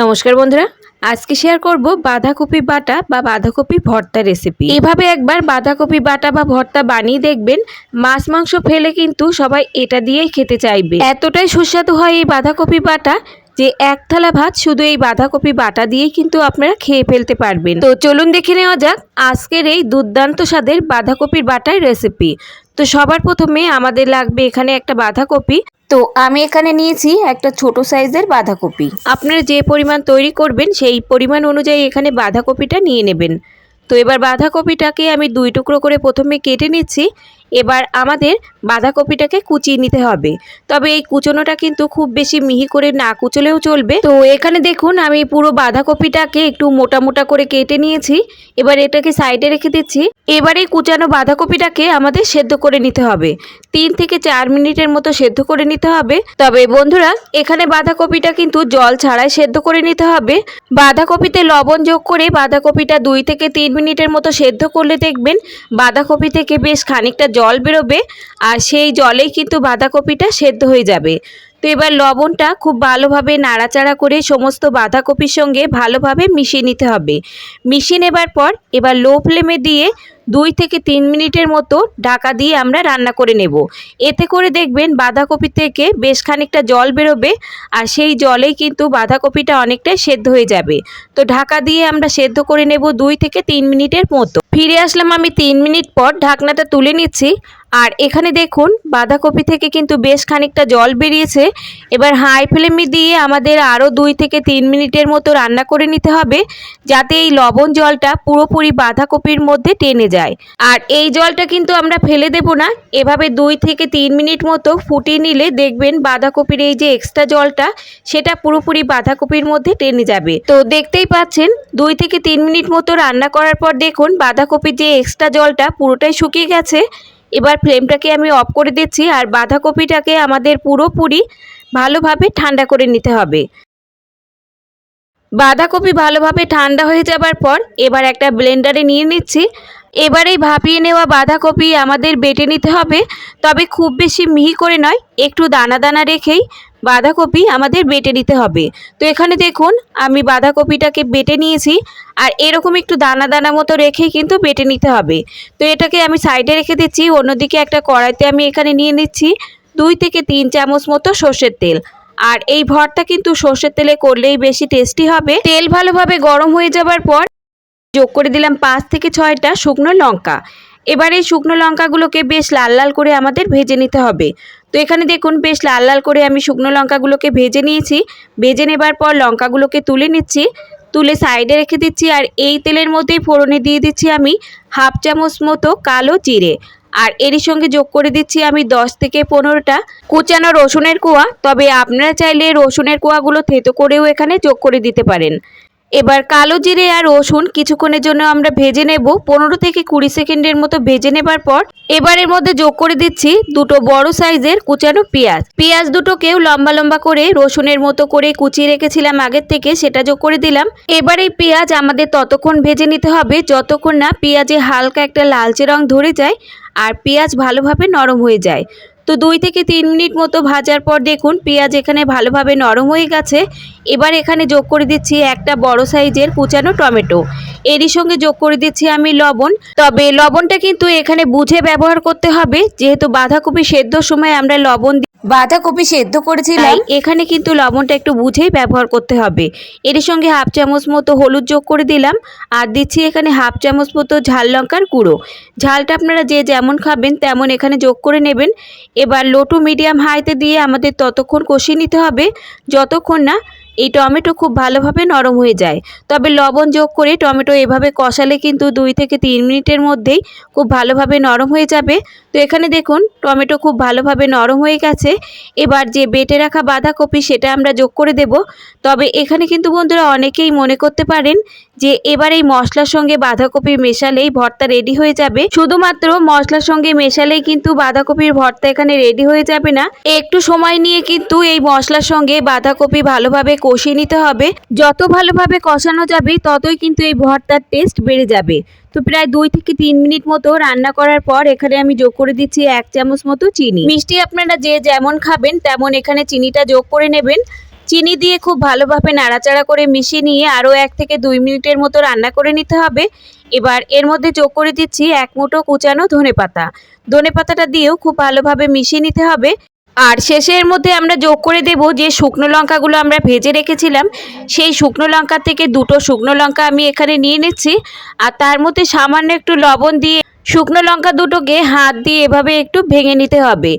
নমস্কার বন্ধুরা, আজকে শেয়ার করব বাঁধাকপি বাটা বা বাঁধাকপি ভর্তা রেসিপি এভাবে একবার বাঁধাকপি বাটা বা ভর্তা বানিয়ে দেখবেন, মাছ মাংস ফেলে কিন্তু সবাই এটা দিয়েই খেতে চাইবে। এতটাই সুস্বাদু হয় এই বাঁধাকপি বাটা যে এক থালা ভাত শুধু এই বাঁধাকপি বাটা দিয়েই কিন্তু আপনারা খেয়ে ফেলতে পারবেন। তো চলুন দেখে নেওয়া যাক আজকের এই দুর্দান্ত স্বাদের বাঁধাকপির বাটার রেসিপি তো সবার প্রথমে আমাদের লাগবে এখানে একটা বাঁধাকপি। তো আমি এখানে নিয়েছি একটা ছোট সাইজের বাঁধাকপি। আপনারা যে পরিমাণ তৈরি করবেন সেই পরিমাণ অনুযায়ী এখানে বাঁধাকপিটা নিয়ে নেবেন। তো এবার বাঁধাকপিটাকে আমি দুই টুকরো করে প্রথমে কেটে নিচ্ছি। এবার আমাদের বাঁধাকপিটাকে কুচিয়ে নিতে হবে। তবে এই কুচোনোটা কিন্তু খুব বেশি মিহি করে না কুচলেও চলবে। তো এখানে দেখুন, আমি পুরো বাঁধাকপিটাকে একটু মোটা মোটা করে কেটে নিয়েছি। এবার এটাকে সাইডে রেখে দিচ্ছি। এবার এই কুচানো বাঁধাকপিটাকে আমাদের সেদ্ধ করে নিতে হবে। তিন থেকে চার মিনিটের মতো সেদ্ধ করে নিতে হবে। তবে বন্ধুরা, এখানে বাঁধাকপিটা কিন্তু জল ছাড়াই সেদ্ধ করে নিতে হবে। বাঁধাকপিতে লবণ যোগ করে বাঁধাকপিটা দুই থেকে তিন মিনিটের মতো সেদ্ধ করলে দেখবেন বাঁধাকপি থেকে বেশ খানিকটা জল বেরোবে আর সেই জলেই কিন্তু বাঁধাকপিটা সেদ্ধ হয়ে যাবে। তো এবার লবণটা খুব ভালোভাবে নাড়াচাড়া করে সমস্ত বাঁধাকপির সঙ্গে ভালোভাবে মিশিয়ে নিতে হবে। মিশিয়ে নেবার পর এবার লো ফ্লেমে দিয়ে দুই থেকে তিন মিনিটের মতো ঢাকা দিয়ে আমরা রান্না করে নেব। এতে করে দেখবেন বাঁধাকপি থেকে বেশ খানিকটা জল বেরোবে আর সেই জলেই কিন্তু বাঁধাকপিটা অনেকটাই সেদ্ধ হয়ে যাবে। তো ঢাকা দিয়ে আমরা সেদ্ধ করে নেব দুই থেকে তিন মিনিটের মতো। ফিরে আসলাম আমি তিন মিনিট পর ঢাকনাটা তুলে নিচ্ছি। আর এখানে দেখুন বাঁধাকপি থেকে কিন্তু বেশ খানিকটা জল বেরিয়েছে। এবার হাই ফ্লেমে দিয়ে আমাদের আরও দুই থেকে তিন মিনিটের মতো রান্না করে নিতে হবে। যাতে এই লবণ জলটা পুরোপুরি বাঁধাকপির মধ্যে টেনে যায়। আর এই জলটা কিন্তু আমরা ফেলে দেব না। এভাবে দুই থেকে তিন মিনিট মতো ফুটিয়ে নিলে দেখবেন বাঁধাকপির এই যে এক্সট্রা জলটা, সেটা পুরোপুরি বাঁধাকপির মধ্যে টেনে যাবে। তো দেখতেই পাচ্ছেন, দুই থেকে তিন মিনিট মতো রান্না করার পর দেখুন বাঁধাকপির যে এক্সট্রা জলটা পুরোটাই শুকিয়ে গেছে। এবার ফ্লেমটাকে আমি অফ করে দিচ্ছি আর বাঁধাকপিটাকে আমাদের পুরোপুরি ভালোভাবে ঠান্ডা করে নিতে হবে। বাঁধাকপি ভালোভাবে ঠান্ডা হয়ে যাবার পর এবার একটা ব্লেন্ডারে নিয়ে নিচ্ছি। এবার এই ভাপিয়ে নেওয়া বাঁধাকপি আমাদের বেটে নিতে হবে। তবে খুব বেশি মিহি করে নয়, একটু দানা দানা রেখেই বাঁধাকপি আমাদের বেটে নিতে হবে। তো এখানে দেখুন, আমি বাঁধাকপিটাকে বেটে নিয়েছি, আর এরকম একটু দানা দানা মতো রেখেই কিন্তু বেটে নিতে হবে। তো এটাকে আমি সাইডে রেখে দিচ্ছি, অন্যদিকে একটা কড়াইতে আমি এখানে নিয়ে নিচ্ছি দুই থেকে তিন চামচ মতো সর্ষের তেল। আর এই ভরটা কিন্তু সর্ষের তেলে করলেই বেশি টেস্টি হবে। তেল ভালোভাবে গরম হয়ে যাবার পর যোগ করে দিলাম পাঁচ থেকে ছয়টা শুকনো লঙ্কা। এবার এই শুকনো লঙ্কাগুলোকে বেশ লাল লাল করে আমাদের ভেজে নিতে হবে। তো এখানে দেখুন বেশ লাল লাল করে আমি শুকনো লঙ্কাগুলোকে ভেজে নিয়েছি। ভেজে নেবার পর লঙ্কাগুলোকে তুলে নিচ্ছি। তুলে সাইডে রেখে দিচ্ছি আর এই তেলের মধ্যেই ফোড়নে দিয়ে দিচ্ছি আমি হাফ চামচ মতো কালো জিরে। আর এরই সঙ্গে যোগ করে দিচ্ছি আমি দশ থেকে পনেরোটা কুচানো রসুনের কোয়া। তবে আপনারা চাইলে রসুনের কোয়াগুলো থেতো করেও এখানে যোগ করে দিতে পারেন। এবার কালো জিরে আর রসুন কিছুক্ষণের জন্য আমরা ভেজে নেব। পনেরো থেকে কুড়ি সেকেন্ডের মতো ভেজে নেবার পর এবার এর মধ্যে যোগ করে দিচ্ছি দুটো বড় সাইজের কুচানো পেঁয়াজ। পেঁয়াজ দুটোকেও লম্বা লম্বা করে রসুনের মতো করে কুচিয়ে রেখেছিলাম আগের থেকে, সেটা যোগ করে দিলাম। এবার এই পেঁয়াজ আমাদের ততক্ষণ ভেজে নিতে হবে, যতক্ষণ না পেঁয়াজে হালকা একটা লালচে রং ধরে যায় আর পেঁয়াজ ভালোভাবে নরম হয়ে যায়। তো দুই থেকে তিন মিনিট মতো ভাজার পর দেখুন পেঁয়াজ এখানে ভালোভাবে নরম হয়ে গেছে। এবার এখানে যোগ করে দিচ্ছি একটা বড় সাইজের কুচানো টমেটো। এরই সঙ্গে যোগ করে দিচ্ছি আমি লবণ। তবে লবণটা কিন্তু এখানে বুঝে ব্যবহার করতে হবে। যেহেতু বাঁধাকপি সেদ্ধর সময় আমরা লবণ বাঁধাকপি সেদ্ধ করেছিলাম। এখানে কিন্তু লবণটা একটু বুঝেই ব্যবহার করতে হবে। এর সঙ্গে হাফ চামচ মতো হলুদ যোগ করে দিলাম। আর দিচ্ছি এখানে হাফ চামচ মতো ঝাল লঙ্কার গুঁড়ো। ঝালটা আপনারা যে যেমন খাবেন তেমন এখানে যোগ করে নেবেন। এবার লো টু মিডিয়াম হাইতে দিয়ে আমাদের ততক্ষণ কষিয়ে নিতে হবে। যতক্ষণ না এই টমেটো খুব ভালোভাবে নরম হয়ে যায়। তবে লবণ যোগ করে টমেটো এভাবে কষালে কিন্তু দুই থেকে তিন মিনিটের মধ্যেই খুব ভালোভাবে নরম হয়ে যাবে। তো এখানে দেখুন, টমেটো খুব ভালোভাবে নরম হয়ে গেছে। এবার যে বেটে রাখা বাঁধাকপি সেটা আমরা যোগ করে দেব। তবে এখানে কিন্তু বন্ধুরা অনেকেই মনে করতে পারেন যে এবার এই মশলার সঙ্গে বাঁধাকপি মেশালেই ভর্তা রেডি হয়ে যাবে। শুধুমাত্র মশলার সঙ্গে মেশালেই কিন্তু বাঁধাকপির ভর্তা এখানে রেডি হয়ে যাবে না। একটু সময় নিয়ে কিন্তু এই মশলার সঙ্গে বাঁধাকপি ভালোভাবে কষিয়ে নিতে হবে। যত ভালোভাবে কষানো যাবে, ততই কিন্তু এই ভর্তার টেস্ট বেড়ে যাবে। তো প্রায় দুই থেকে তিন মিনিট মতো রান্না করার পর এখানে আমি যোগ করে দিচ্ছি এক চামচ মতো চিনি। মিষ্টি আপনারা যে যেমন খাবেন তেমন এখানে চিনিটা যোগ করে নেবেন। চিনি দিয়ে খুব ভালোভাবে নাড়াচাড়া করে মিশিয়ে নিয়ে আরও এক থেকে দুই মিনিটের মতো রান্না করে নিতে হবে। এবার এর মধ্যে যোগ করে দিচ্ছি এক মুঠো কুচানো ধনে পাতা ধনে পাতাটা দিয়েও খুব ভালোভাবে মিশিয়ে নিতে হবে। আর শেষের মধ্যে আমরা যোগ করে দেব যে শুকনো লঙ্কাগুলো আমরা ভেজে রেখেছিলাম, সেই শুকনো লঙ্কা থেকে দুটো শুকনো লঙ্কা আমি এখানে নিয়ে নিচ্ছি, আর তার মধ্যে সামান্য একটু লবণ দিয়ে শুকনো লঙ্কা দুটোকে হাত দিয়ে এভাবে একটু ভেঙে নিতে হবে।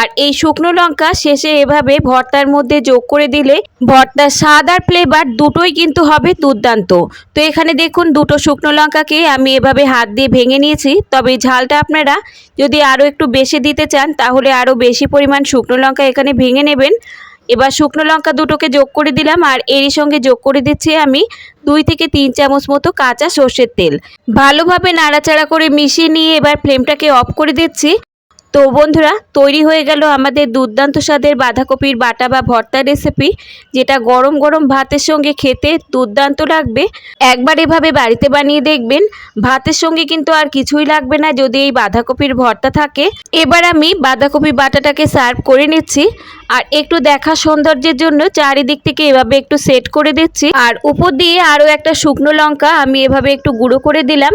আর এই শুকনো লঙ্কা শেষে এভাবে ভর্তার মধ্যে যোগ করে দিলে ভর্তার স্বাদ আর ফ্লেভার দুটোই কিন্তু হবে দুর্দান্ত। তো এখানে দেখুন দুটো শুকনো লঙ্কাকে আমি এভাবে হাত দিয়ে ভেঙে নিয়েছি। তবে ঝালটা আপনারা যদি আরও একটু বেশি দিতে চান, তাহলে আরও বেশি পরিমাণ শুকনো লঙ্কা এখানে ভেঙে নেবেন। এবার শুকনো লঙ্কা দুটোকে যোগ করে দিলাম, আর এরই সঙ্গে যোগ করে দিচ্ছি আমি দুই থেকে তিন চামচ মতো কাঁচা সর্ষের তেল। ভালোভাবে নাড়াচাড়া করে মিশিয়ে নিয়ে এবার ফ্লেমটাকে অফ করে দিচ্ছি। তো বন্ধুরা, তৈরি হয়ে গেল আমাদের দুর্দান্ত স্বাদের বাঁধাকপির বাটা বা ভর্তা রেসিপি যেটা গরম গরম ভাতের সঙ্গে খেতে দুর্দান্ত লাগবে। একবার এভাবে বাড়িতে বানিয়ে দেখবেন, ভাতের সঙ্গে কিন্তু আর কিছুই লাগবে না যদি এই বাঁধাকপির ভর্তা থাকে। এবার আমি বাঁধাকপি বাটাটাকে সার্ভ করে নিচ্ছি, আর একটু দেখা সৌন্দর্যের জন্য চারিদিক থেকে এভাবে একটু সেট করে দিচ্ছি। আর উপর দিয়ে আরও একটা শুকনো লঙ্কা আমি এভাবে একটু গুঁড়ো করে দিলাম।